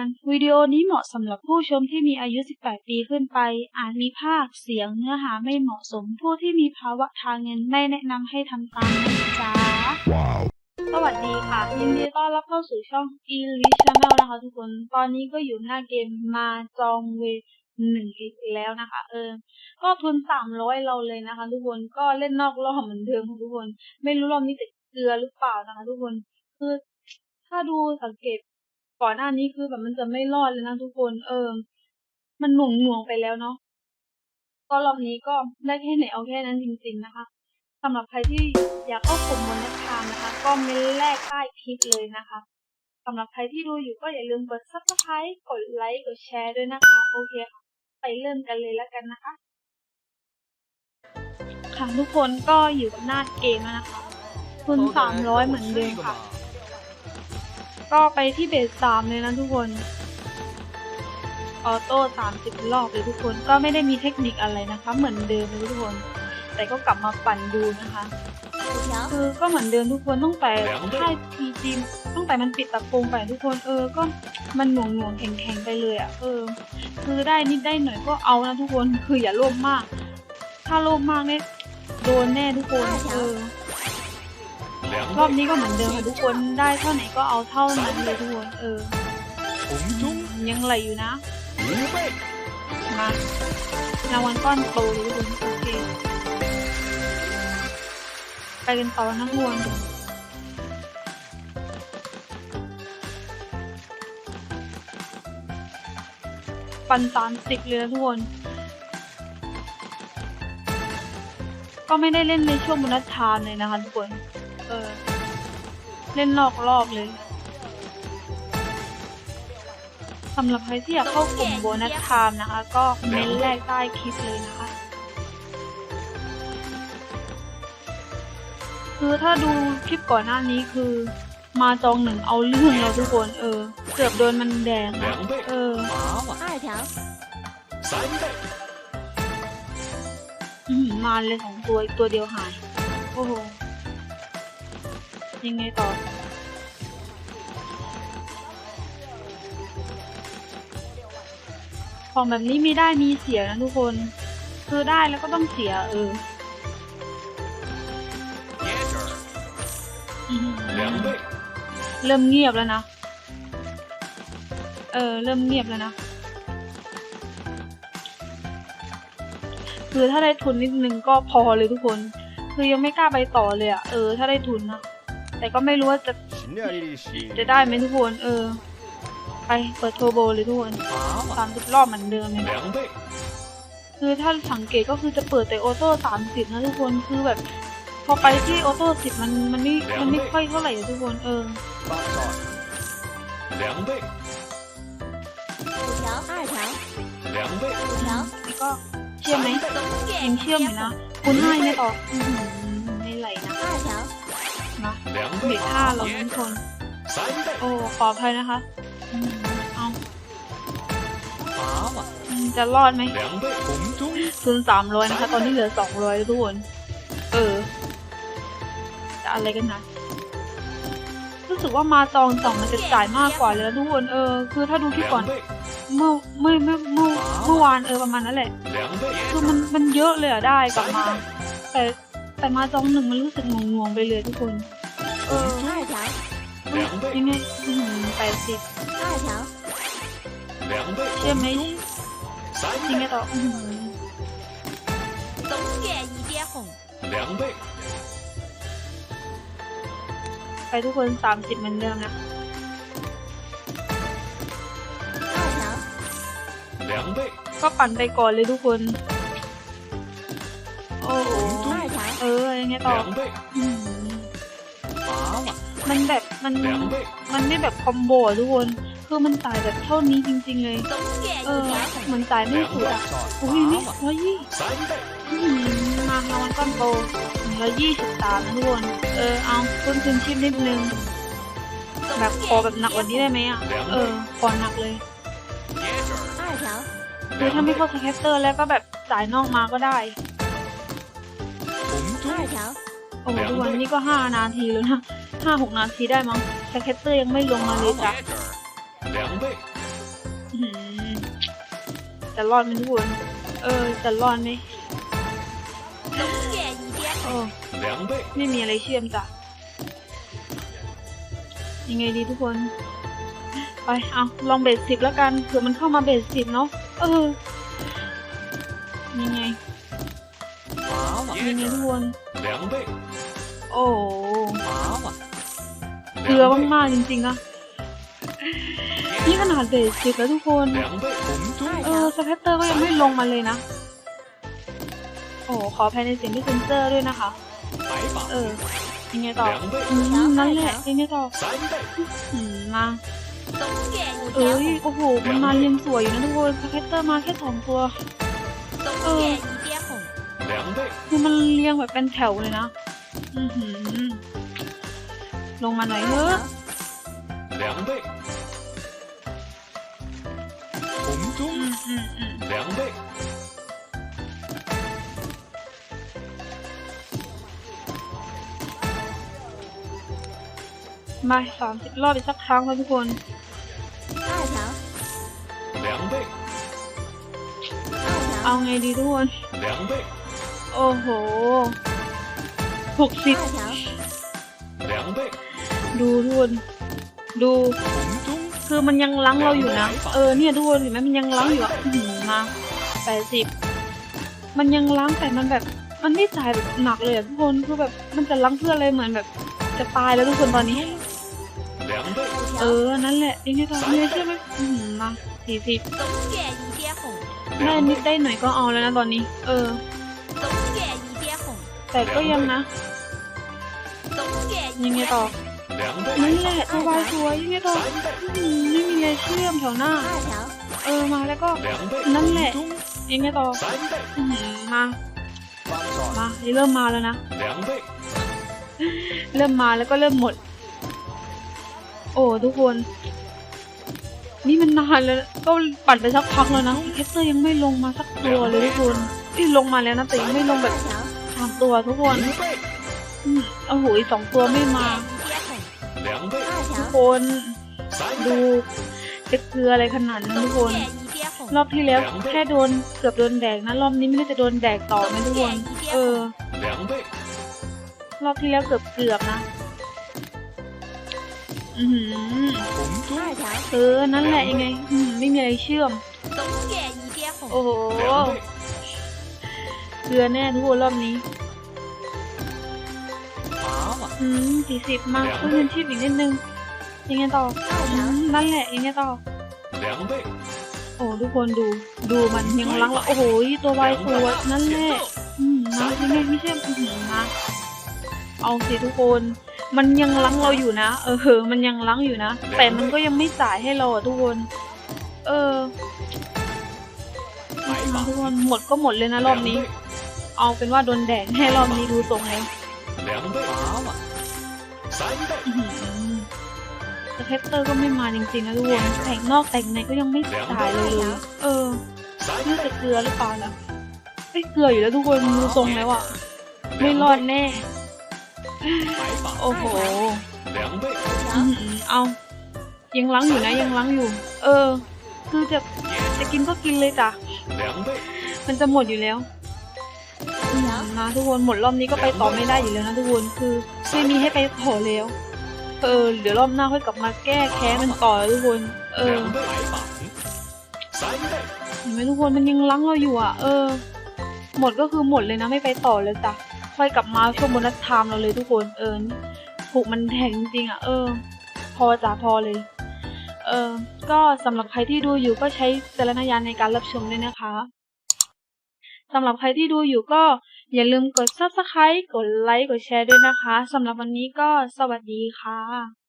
อนวิดีโอนี้เหมาะสำหรับผู้ชมที่มีอายุ 18 ปีขึ้นไป อาจมีภาพเสียงเนื้อหาไม่เหมาะสม ผู้ที่มีภาวะทางเงินไม่แนะนำให้ทำตามนะจ๊ะ Wow. สวัสดีค่ะ ยินดีต้อนรับเข้าสู่ช่อง e l i s Channel นะคะทุกคน ตอนนี้ก็อยู่หน้าเกมมาจองเวหนึ่งอีกแล้วนะคะ เออ ก็ทุนสามร้อยเราเลยนะคะ ทุกคน ก็เล่นนอกรอบเหมือนเดิมค่ะทุกคน ไม่รู้รอบนี้จะเกลือหรือเปล่านะคะ ทุกคน คือถ้าดูสังเกต ก่อนหน้านี้คือแบบมันจะไม่รอดเลยนะทุกคน เออ มันหน่วงหน่วงไปแล้วเนาะก็รอบนี้ก็ได้แค่ไหนเอาแค่นั้นจริงๆนะคะสำหรับใครที่อยากเข้ากลุ่มบนนัทามนะคะ ก็เมนแรกใต้คลิปเลยนะคะสำหรับใครที่ดูอยู่ก็อย่าลืมกด subscribe กดไลค์กดแชร์ด้วยนะคะโอเคค่ะไปเริ่มกันเลยแล้วกันนะคะค่ะทุกคนก็อยู่กับหน้าเกมแล้วนะคะทุนสามร้อยเหมือนเดิมค่ะ ก็ไปที่เบสสามเลยนะทุกคน ออโต้สามสิบรอบเลยทุกคนก็ไม่ได้มีเทคนิคอะไรนะคะ เหมือนเดิมเลยทุกคน แต่ก็กลับมาปั่นดูนะคะ คือก็เหมือนเดิมทุกคนตั้งแต่ค่ายพีจีตั้งแต่มันปิดตะโปงไปทุกคนเออก็มันหน่วงหน่วงๆแข็งแข็งๆไปเลยอะ่ะเออ คือได้นิดได้หน่อยก็เอานะทุกคนคืออย่าโลภมาก ถ้าโลภมากเนี่ยโดนแน่ทุกคนเออ รอบนี้ก็เหมือนเดิมค่ะทุกคนได้เท่าไหนก็เอาเท่านั้นเลยทุกคนเออยังไหลอยู่นะมารางวัลก้อนโตเลยทุกคนโอเคไปกันต่อทั้งวนปันสามสิบเลยทุกคนก็ไม่ได้เล่นในช่วงบรรทัดทานเลยนะคะทุกคน เออ เล่นนอกรอบเลยสำหรับใครที่อยากเข้ากลุ่มโบนัสทามนะคะ ก็คมเมนต์แรกใต้คลิปเลยนะคะ คือถ้าดูคลิปก่อนหน้านี้คือมาจองหนึ่งเอาเรื่องเราทุกคนเออ เกือบโดนมันแดงเออมาเลยสองตัวอีกตัวเดียวหาย โอ้โห ยังไงต่อของแบบนี้มีได้มีเสียนะทุกคน คือได้แล้วก็ต้องเสียเออเริ่มเงียบแล้วนะ เออ เริ่มเงียบแล้วนะ คือถ้าได้ทุนนิดนึงก็พอเลยทุกคน คือยังไม่กล้าไปต่อเลยอะะเออ ถ้าได้ทุนนะ แต่ก็ไม่รู้ว่าจะจะได้ไหมทุกคนเออ ไปเปิดโทโบเลยทุกคนสามสิบรอบเหมือนเดิมเลยคือถ้าสังเกตก็คือจะเปิดแต่ออโต้สามสิบนะทุกคนคือแบบ พอไปที่ออโต้สิบมันมันไม่มันไม่ค่อยเท่าไหร่ทุกคนเออก็เชื่อไหมยังเชื่อมอยู่นะคุณให้ไม่ต่อ ผิดท่าเราทุกคน โอ้ ขออภัยนะคะ เอาจะรอดไหมทุนสามร้อยนะคะ ตอนนี้เหลือสองร้อยทุกคน เออ จะอะไรกันนะ รู้สึกว่ามาตองสองมันจะจ่ายมากกว่าเลยนทุกคน เออ คือถ้าดูคลิปก่อน เมื่อเมื่อเมื่อเมื่อเมื่อวานเออประมาณนั้นแหละ คือมันมันเยอะเลยอะได้กลับมา แต่แต่มาจองหนึ่งมันรู้สึกงงๆไปเลยทุกคน เออ 二条， 两倍， ยังไงแปดสิบ 二条，两倍， เชื่อไหม 三 ยังไง 倍， ต่ออื้อหือ 总点一点红，两倍， ไปทุกคนสามสิบเหมือนเดิมนะ 二条，两倍， ก็ปั่นไปก่อนเลยทุกคน โอ้โห 二条， เออยังไงต่อ 两倍， อื้อ มันแบบมันมันไม่แบบคอมโบทุกคนคือมันตายแบบเท่านี้จริง ๆเลย เออเหมันตายไม่สุดอะอุ้ยนี่ร้อยยี่มารางวัลก้อนโตร้อยี่สิบสามทุกคนเออเอาเพิ่มคืนชิปนิดนึงแบบขอแบบหนักกว่านี้ได้ไหมอะเออขอหนักเลยคือถ้าไม่เข้าสแคสเตอร์แล้วก็แบบสายนอกมาก็ได้ โอ้โหทุกวันนี้ก็ห้านาทีแล้วนะห้าหกนาทีได้มั้งแต่แคตเตอร์ยังไม่ลงมาเลยจ้ะแต่รอดมันทุกคนเออแต่รอดไหมโอ้ไม่มีอะไรเชื่อมจ้ะยังไงดีทุกคน ไปเอาลองเบสสิบแล้วกันเผื่อมันเข้ามาเบสสิบเนาะเออยังไงยังไงทุกคน โอ้ว้าวอะเบื่อมากๆจริงๆนะนี่ขนาดเด็กจิตแล้วทุกคนเออสเปคเตอร์ก็ยังไม่ลงมาเลยนะ โอ้ขอแพนในสิ่งที่เซนเซอร์ด้วยนะคะ เออยังไงต่ออนั่นแหละยังไงต่อมาเอ้ยโอ้โหมันมาเรียงสวยอยู่นะทุกคนสเปคเตอร์มาแค่สองตัวเออคือมันเรียงแบบเป็นแถวเลยนะ อือหือ ลงมาหน่อยเถ 二 อะ 条，两倍，红 อื 中， มอืมอืม 两倍， มาสามสิบรอบอีกสักครั้งนะทุกคน 二条，两倍，二 เอา 条， ไงดีทุกคน 两倍， โอ้โห หกสิบดูทุกคนดูคือมันยังล้างเราอยู่นะ เออเนี่ยทุกคนเห็นไหมมันยังล้างอยู่อะมาแปดสิบมันยังล้างแต่มันแบบ มันไม่จ่ายแบบหนักเลยอะทุกคนคือแบบมันจะล้างเพื่ออะไรเหมือนแบบ จะตายแล้วทุกคนตอนนี้ เออนั่นแหละยังไงตอนนี้ใช่ไหมมาสี่สิบได้นิดได้หน่อยก็เอาแล้วนะตอนนี้ เออ แต่ก็ยังนะ ยังไงต่อนั่นแหละสบายสวยยังไงต่อไม่มีอะไรเชื่อมแถวหน้า เออมาแล้วก็นั่นแหละยังไงต่อมามาเริ่มมาแล้วนะเริ่มมาแล้วก็เริ่มหมด โอ้ทุกคน นี่มันนานแล้วก็ปัดไปสักพักแล้วนะแคสเซอร์ยังไม่ลงมาสักตัวเลยทุกคนที่ลงมาแล้วนะแต่ยังไม่ลงแบบสามตัวทุกคน โอ้โหสองตัวไม่มาทุกคนดูจะเกลืออะไรขนาดนั้นทุกคน รอบที่แล้วแค่โดนเกือบโดนแดกนะรอบนี้ไม่รู้จะโดนแดกต่อไหมทุกคนเออรอบที่แล้วเกือบเกือบนะอือเออนั่นแหละยังไงไม่มีอะไรเชื่อมโอ้โหเกลือแน่ทุกคนรอบนี้ อืมสี่สิบมาเพิ่มเงินชีพอีกนิดนึง ยังไงต่อ อืมนั่นแหละยังไงต่อ 两倍， โอ้ทุกคนดู ดูมันยังลังละโอ้โหตัววายสวยนั่นแหละ อืมมายังไงไม่ใช่อือหือมาเอาสิทุกคน มันยังลังเราอยู่นะ เออ มันยังลังอยู่นะ แต่มันก็ยังไม่จ่ายให้เราอะทุกคน เออมาทุกคนหมดก็หมดเลยนะรอบนี้ เอาเป็นว่าโดนแดดให้รอบนี้ดูทรงแล้ว 两倍，娃娃， แต่เทสเตอร์ก็ไม่มาจริงๆนะทุกคนแต่งนอกแต่งในก็ยังไม่ตายเลยนะเออนี่จะเกลือหรือเปล่านะไม่เกลืออยู่แล้วทุกคนดูทรงแล้วอะ ไม่รอดแน่ โอ้โห เอายังล้างอยู่นะยังล้างอยู่ เออ คือจะจะกินก็กินเลยจ้ะ มันจะหมดอยู่แล้ว นะทุกคนหมดรอบนี้ก็ไปต่อไม่ได้อยู่แล้วนะทุกคนคือไม่มีให้ไปต่อแล้วเออเดี๋ยวรอบหน้าค่อยกลับมาแก้แค้นมันต่อทุกคนเออเห็นไหมทุกคนมันยังลังเราอยู่อะ เออ หมดก็คือหมดเลยนะไม่ไปต่อเลยจ้ะค่อยกลับมาช่วงบนัดไทม์เราเลยทุกคนเออถูกมันแทงจริงๆอะเออ พอจ้าพอเลย เออก็สำหรับใครที่ดูอยู่ก็ใช้สารณญาณในการรับชมด้วยนะคะสำหรับใครที่ดูอยู่ก็ อย่าลืมกด subscribe กดไลค์ กดแชร์ด้วยนะคะ สำหรับวันนี้ก็สวัสดีค่ะ